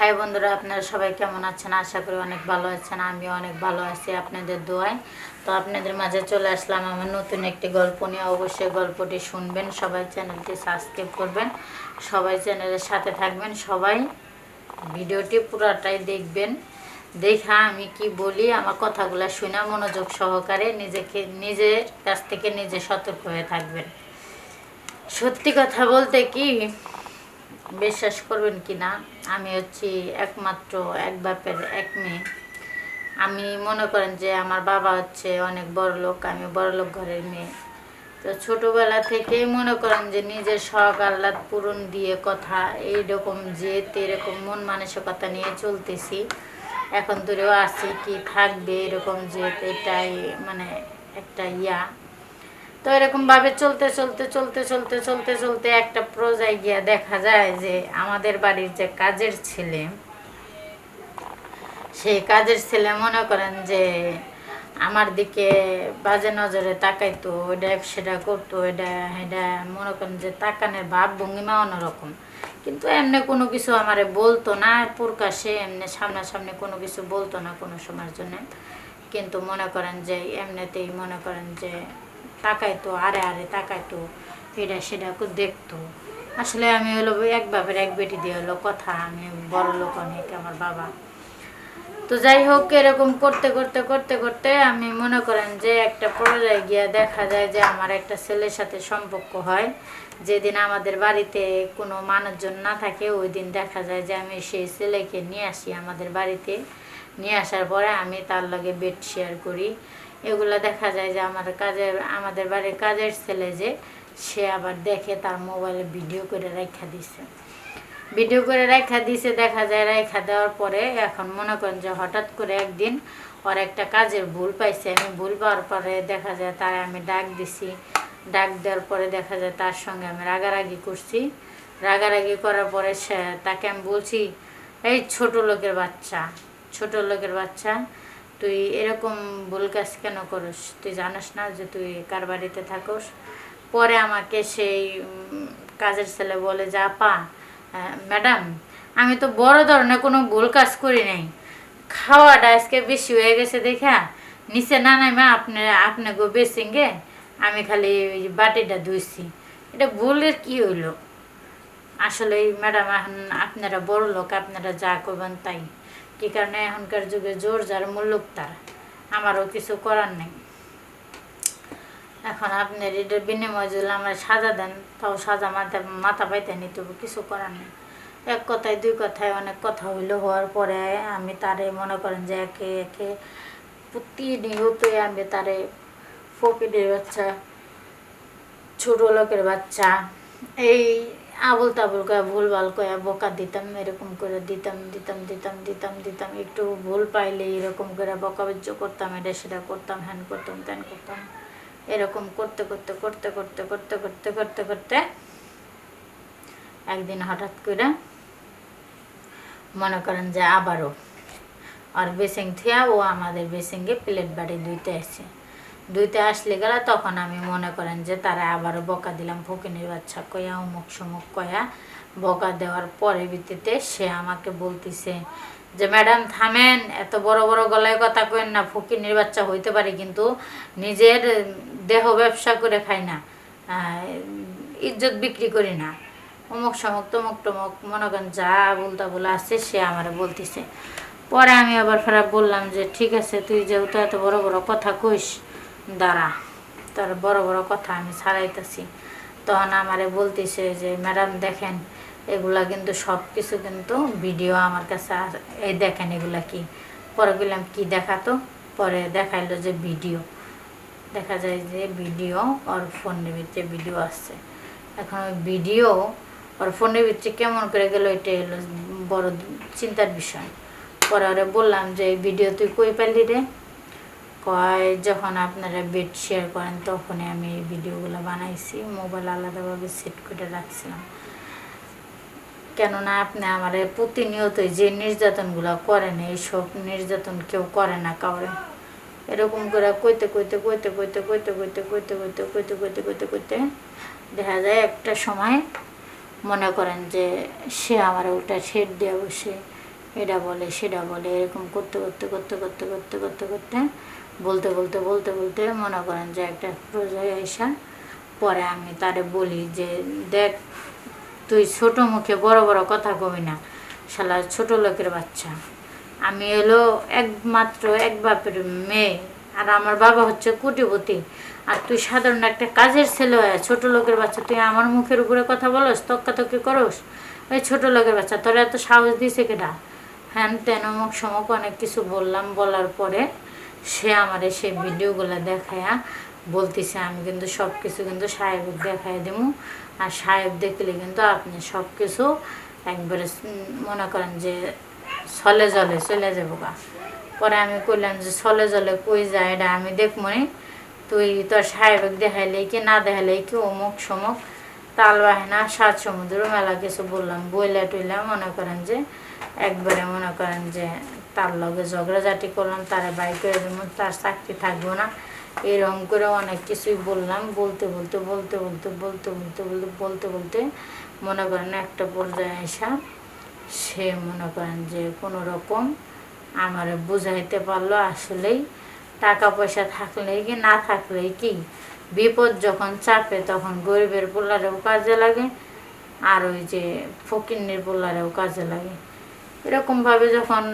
High বন্ধুরা, আপনারা সবাই কেমন আছেন? আশা করি অনেক ভালো আছেন, আমিও অনেক ভালো আছি আপনাদের দোয়ায়। তো আপনাদের মাঝে চলে আসলাম আমার নতুন একটি গল্প নিয়ে। অবশ্যই গল্পটি শুনবেন, সবাই চ্যানেলটি সাবস্ক্রাইব করবেন, সবাই চ্যানেলের সাথে থাকবেন, সবাই ভিডিওটি পুরাটাই দেখবেন। দেখা, আমি কি বলি, আমার কথাগুলো শুনে মনোযোগ সহকারে নিজেকে, নিজের কাছ থেকে নিজে সতর্ক হয়ে থাকবেন। সত্যি কথা বলতে কি বিশ্বাস করবেন কি না আমি হচ্ছি একমাত্র এক বাপের এক মেয়ে। আমি মনে করেন যে আমার বাবা হচ্ছে অনেক বড় লোক, আমি বড় লোক ঘরের মেয়ে। তো ছোটবেলা থেকেই মনে করেন যে নিজের শখ, আহ্লাদ পূরণ দিয়ে কথা, এইরকম জেদ এরকম মন মানসিকতা নিয়ে চলতেছি, এখন দূরেও আছি কি থাকবে এরকম জেদ এটাই মানে একটা ইয়া। তো এরকম ভাবে চলতে চলতে চলতে চলতে চলতে চলতে একটা প্রজায় গিয়া দেখা যায় যে আমাদের বাড়ির যে কাজের ছেলে, সেই কাজের ছেলে মনে করেন যে আমার দিকে বাজে নজরে তাকাইতো ওইটা সেটা করতো এটা এটা মনে করেন যে তাকানের ভাব ভঙ্গিমা অন্যরকম। কিন্তু এমনি কোনো কিছু আমারে বলতো না প্রকাশে এমনি সামনাসামনি কোনো কিছু বলতো না কোনো সময়ের জন্য। কিন্তু মনে করেন যে এমনিতেই মনে করেন যে তাকাইতো, আরে আরে, তাকাইতো, এটা সেটা দেখতো। আসলে আমি হলো এক বাপের এক বেটি দিয়ে হলো কথা, আমি বড় লোক অনেক, আমার বাবা। তো যাই হোক, এরকম করতে করতে করতে করতে আমি মনে করেন যে একটা পর্যায়ে গিয়ে দেখা যায় যে আমার একটা ছেলের সাথে সম্পর্ক হয়। যেদিন আমাদের বাড়িতে কোনো মানুষজন না থাকে, ওই দিন দেখা যায় যে আমি সেই ছেলেকে নিয়ে আসি আমাদের বাড়িতে। নিয়ে আসার পরে আমি তার লগে বেড শেয়ার করি। এগুলো দেখা যায় যে আমার কাজের আমাদের বাড়ির কাজের ছেলে যে, সে আবার দেখে তার মোবাইলে ভিডিও করে রেখা দিছে। ভিডিও করে রেখা দিছে, দেখা যায় রেখা দেওয়ার পরে এখন মনে করেন যে হঠাৎ করে একদিন ওর একটা কাজের ভুল পাইছে। আমি ভুল পাওয়ার পরে দেখা যায় তার আমি ডাক দিছি। ডাক দেওয়ার পরে দেখা যায় তার সঙ্গে আমি রাগারাগি করছি। রাগারাগি করার পরে সে, তাকে আমি বলছি, এই ছোট লোকের বাচ্চা, ছোট লোকের বাচ্চা তুই এরকম ভুল কাজ কেন করিস? তুই জানিস না যে তুই কার বাড়িতে থাকোস? পরে আমাকে সেই কাজের ছেলে বলে, যা, পা। ম্যাডাম, আমি তো বড় ধরনের কোনো ভুল কাজ করি নাই। খাওয়াটা আজকে বেশি হয়ে গেছে দেখা। নিচে না নাই মা আপনি আপনি গো বেসিংগে আমি খালি বাটিটা ধুইছি। এটা ভুলের কি হইল? আসলে ম্যাডাম, এখন আপনারা বড় লোক, আপনারা যা করবেন তাই। কি কারণে এখনকার যুগে জোর যার মূল্যক তার? আমারও কিছু করার নেই। এখন আপনার এটার বিনিময় যদি আমরা সাজা দেন তাও সাজা মাথা মাথা পাইতে নিতে হবে, কিছু করার নেই। এক কথায় দুই কথায় অনেক কথা হইল হওয়ার পরে আমি তারে মনে করেন যে একে একে প্রতিনিয়তই আমি তারে ফকিরের বাচ্চা ছোট লোকের বাচ্চা এই আবুল তাবুল কয়া ভুলভাল কয়া বোকা দিতাম, এরকম করে দিতাম দিতাম দিতাম দিতাম দিতাম, একটু ভুল পাইলে এরকম করে বকাবাজ্য করতাম, এটা সেটা করতাম, হ্যান করতাম, ত্যান করতাম। এরকম করতে করতে করতে করতে করতে করতে করতে করতে একদিন হঠাৎ করে মনে করেন যে আবারও আর বেসিং থিয়া ও আমাদের বেসিংয়ে প্লেট বাড়ি ধুইতে আসছে ধুইতে আসলে গেলে তখন আমি মনে করেন যে তারা আবারও বকা দিলাম, ফকিনের বাচ্চা কয়া অমুক সমুক কয়া বকা দেওয়ার পরে ভিত্তিতে সে আমাকে বলতিছে যে, ম্যাডাম, থামেন, এত বড় বড় গলায় কথা কেন না, ফকিনের বাচ্চা হইতে পারে কিন্তু নিজের দেহ ব্যবসা করে খাই না ইজ্জত বিক্রি করি না। অমুক সমুক, তমুক টমুক, মনে করেন যা বলতা বলে আছে সে আমার বলতিছে। পরে আমি আবার ফেরা বললাম যে, ঠিক আছে, তুই যেহেতু এত বড় বড় কথা কইস দাঁড়া, তোর বড় বড় কথা আমি ছাড়াইতেছি। তখন আমারে বলতেছে যে, ম্যাডাম, দেখেন, এগুলা কিন্তু সব কিছু কিন্তু ভিডিও আমার কাছে এই দেখেন এগুলা কি? পরে বললাম কি দেখাতো পরে দেখাইলো যে ভিডিও। দেখা যায় যে ভিডিও, ওর ফোনের ভিতরে ভিডিও আসছে। এখন ওই ভিডিও, ওর ফোনের ভিতরে কেমন করে গেল, এটা এলো বড় চিন্তার বিষয়। পরে ওরে বললাম যে, এই ভিডিও তুই কই পেলি রে? কয় যখন আপনারা বেড শেয়ার করেন তখনই আমি এই ভিডিওগুলো বানাইছি মোবাইল আলাদাভাবে সেট করে রাখছিলাম কেননা আপনি আমার প্রতিনিয়তই যে নির্যাতনগুলো করেন এইসব নির্যাতন কেউ করে না কাউরে এরকম করে কইতে কইতে কইতে কইতে কইতে কইতে কইতে কইতে কইতে কইতে কইতে কইতে দেখা যায় একটা সময় মনে করেন যে সে আমার উল্টা ছেড় দিয়ে বসে এটা বলে সেটা বলে এরকম করতে করতে করতে করতে করতে করতে করতে বলতে বলতে বলতে বলতে মনে করেন যে একটা পর্যায়ে এসা পরে আমি তারে বলি যে, দেখ, তুই ছোট মুখে বড় বড় কথা কবি না, শালা ছোট লোকের বাচ্চা। আমি এলো একমাত্র এক বাপের মেয়ে, আর আমার বাবা হচ্ছে কোটিপতি। আর তুই সাধারণ একটা কাজের ছেলে হয়ে ছোট লোকের বাচ্চা, তুই আমার মুখের উপরে কথা বলস, তক্কাতক্কি করস? ওই ছোট লোকের বাচ্চা, তোর এত সাহস দিছে কেটা হ্যান তেন মুখ সমক অনেক কিছু বললাম, বলার পরে সে আমার সেই ভিডিওগুলো দেখায়া বলতেছে, আমি কিন্তু সব কিছু কিন্তু সাহেবকে দেখাই দেবো আর সাহেব দেখলে কিন্তু আপনি সব কিছু একবারে মনে করেন যে ছলে জলে চলে যাব গা। পরে আমি কইলাম যে ছলে জলে কই যায় এটা আমি দেখমনি। তুই তোর সাহেবক দেখাইলে কি না দেখাইলে কি অমুক সমুক তাল বাহিনা সাত সমুদ্র, মেলা কিছু বললাম। বইলা টইলা মনে করেন যে, একবারে মনে করেন যে, তার লগে ঝগড়াঝাটি করলাম, তারা বাই করে তার চাকরি থাকব না। এরকম করে অনেক কিছুই বললাম। বলতে বলতে বলতে বলতে বলতে বলতে বলতে বলতে বলতে মনে করেন একটা পর্যায়ে আসা সে মনে করেন যে কোনো রকম আমার বুঝাইতে পারল। আসলেই টাকা পয়সা থাকলেই কি, না থাকলেই কি? বিপদ যখন চাপে, তখন গরিবের পোলারেও কাজে লাগে আর ওই যে ফকিন্নির পোলারেও কাজে লাগে। এরকমভাবে যখন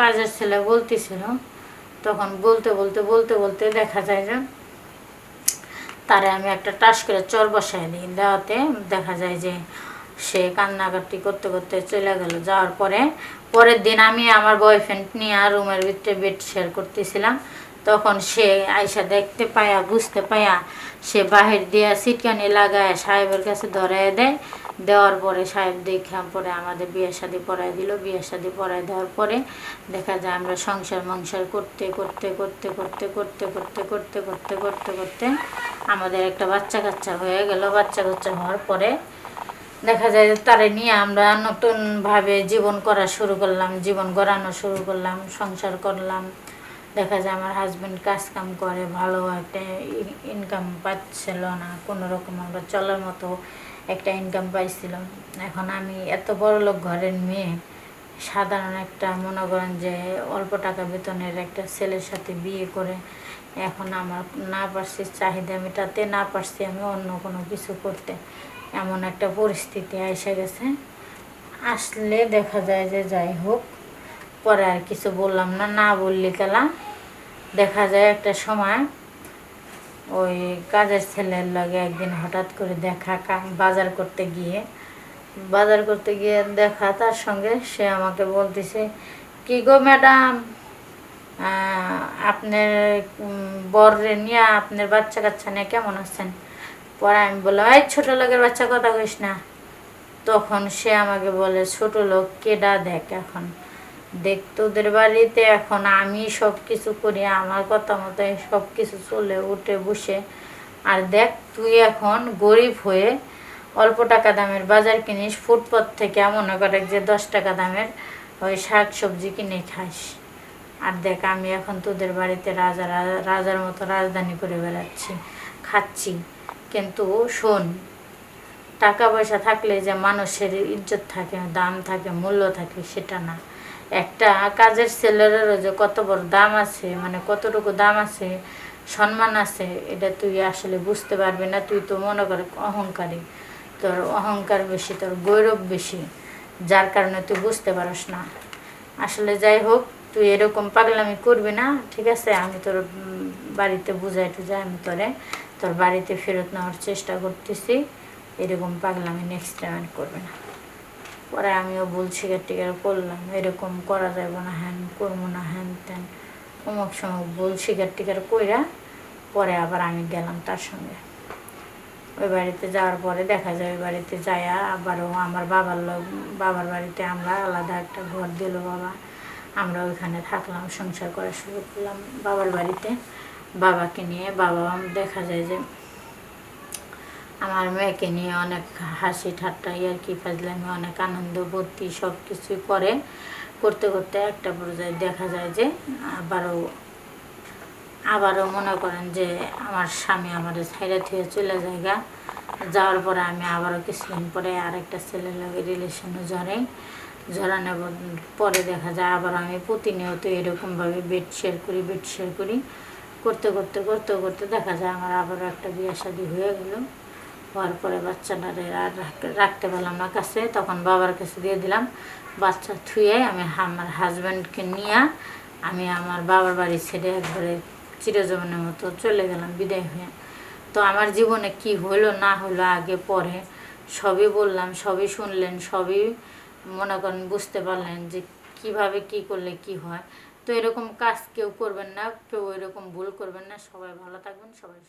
কাজের ছেলে বলতেছিল, তখন বলতে বলতে বলতে বলতে দেখা যায় যে তারে আমি একটা টাস করে চর বসাই দিই। দেওয়াতে দেখা যায় যে সে কান্নাকাটি করতে করতে চলে গেল। যাওয়ার পরে, পরের দিন আমি আমার বয়ফ্রেন্ড নিয়ে রুমের ভিতরে বেড শেয়ার করতেছিলাম। তখন সে আয়সা দেখতে পায়া, বুঝতে পায়া, সে বাহির দিয়া সিটকানি লাগায় সাহেবের কাছে ধরায় দেয়। দেওয়ার পরে সাহেব দেখা পরে আমাদের বিয়ে শাদি পড়াই দিল। বিয়ে শাদি পড়াই দেওয়ার পরে দেখা যায় আমরা সংসার মংসার করতে করতে করতে করতে করতে করতে করতে করতে করতে করতে আমাদের একটা বাচ্চা কাচ্চা হয়ে গেল। বাচ্চা কাচ্চা হওয়ার পরে দেখা যায় তারে নিয়ে আমরা নতুনভাবে জীবন করা শুরু করলাম, জীবন গড়ানো শুরু করলাম, সংসার করলাম। দেখা যায় আমার হাজব্যান্ড কাজ কাম করে, ভালো একটা ইনকাম পাচ্ছিল না কোনো রকম আমরা চলার মতো একটা ইনকাম পাইছিল এখন আমি এত বড় লোক ঘরের মেয়ে, সাধারণ একটা, মনে করেন যে অল্প টাকা বেতনের একটা ছেলের সাথে বিয়ে করে, এখন আমার না পারছি চাহিদা মেটাতে না পারছি আমি অন্য কোনো কিছু করতে। এমন একটা পরিস্থিতি এসে গেছে। আসলে দেখা যায় যে যাই হোক, পরে আর কিছু বললাম না না বললি কেলা দেখা যায় একটা সময় ওই কাজের ছেলের লগে একদিন হঠাৎ করে দেখা বাজার করতে গিয়ে, বাজার করতে গিয়ে দেখা তার সঙ্গে, সে আমাকে বলতেছে, কি গো ম্যাডাম আপনার বররে নিয়ে আপনার বাচ্চা কাচ্চা নিয়ে কেমন আছেন? পরে আমি বললাম, এই ছোটো লোকের বাচ্চা কথা কইস না। তখন সে আমাকে বলে, ছোট লোক কেডা দেখ এখন? দেখ, তোদের বাড়িতে এখন আমি সব কিছু করি, আমার কথা মতো সব কিছু চলে উঠে বসে। আর দেখ, তুই এখন গরিব হয়ে অল্প টাকা দামের বাজার কিনিস, ফুটপাত থেকে মনে করে যে দশ টাকা দামের ওই শাক সবজি কিনে খাস। আর দেখ, আমি এখন তোদের বাড়িতে রাজা, রাজার মতো রাজধানী করে বেড়াচ্ছি, খাচ্ছি। কিন্তু শোন, টাকা পয়সা থাকলে যে মানুষের ইজ্জত থাকে, দাম থাকে, মূল্য থাকে, সেটা না। একটা কাজের ছেলেরও যে কত বড় দাম আছে মানে কতটুকু দাম আছে, সম্মান আছে, এটা তুই আসলে বুঝতে পারবি না। তুই তো মনে কর অহংকারী, তোর অহংকার বেশি, তোর গৌরব বেশি, যার কারণে তুই বুঝতে পারস না। আসলে যাই হোক, তুই এরকম পাগলামি করবি না, ঠিক আছে? আমি তোর বাড়িতে বুঝাই টুজাই আমি তোরে। তোর বাড়িতে ফেরত নেওয়ার চেষ্টা করতেছি, এরকম পাগলামি নেক্সট টাইম করবে না। পরে আমিও ভুল শিকার টিকার করলাম, এরকম করা যাবে না, হ্যান করব না, হ্যান ত্যান। অমুক সময় ভুল শিকার টিকার কইরা পরে আবার আমি গেলাম তার সঙ্গে। ওই বাড়িতে যাওয়ার পরে দেখা যায় ওই বাড়িতে যায়া আবারও আমার বাবার লোক, বাবার বাড়িতে আমরা আলাদা একটা ঘর দিল বাবা। আমরা ওইখানে থাকলাম, সংসার করা শুরু করলাম বাবার বাড়িতে। বাবাকে নিয়ে বাবা দেখা যায় যে আমার মেয়েকে নিয়ে অনেক হাসি ঠাট্টা ইয়ার কি, ফাজলামি, অনেক আনন্দ ভর্তি সব কিছুই করে। করতে করতে একটা পর্যায়ে দেখা যায় যে আবারও আবারও মনে করেন যে আমার স্বামী আমার ছাইরা থেকে চলে জায়গা যাওয়ার পরে আমি আবারও কিছুদিন পরে আরেকটা ছেলের লগে রিলেশনে জড়াই। ঝরানোর পরে দেখা যায় আবার আমি প্রতিনিয়ত এরকমভাবে বেড শেয়ার করি বেড শেয়ার করি। করতে করতে করতে করতে দেখা যায় আমার আবারও একটা বিয়ে শাদি হয়ে গেল। হওয়ার পরে বাচ্চাটারে আর রাখতে পারলাম না কাছে। তখন বাবার কাছে দিয়ে দিলাম, বাচ্চা থুয়ে আমি আমার হাজব্যান্ডকে নিয়ে আমি আমার বাবার বাড়ি ছেড়ে একবারে চিরজীবনের মতো চলে গেলাম বিদায় হয়ে। তো আমার জীবনে কি হলো না হলো আগে পরে সবই বললাম, সবই শুনলেন, সবই মনে করেন বুঝতে পারলেন যে কীভাবে কি করলে কি হয়। তো এরকম কাজ কেউ করবেন না, কেউ এরকম ভুল করবেন না। সবাই ভালো থাকবেন, সবাই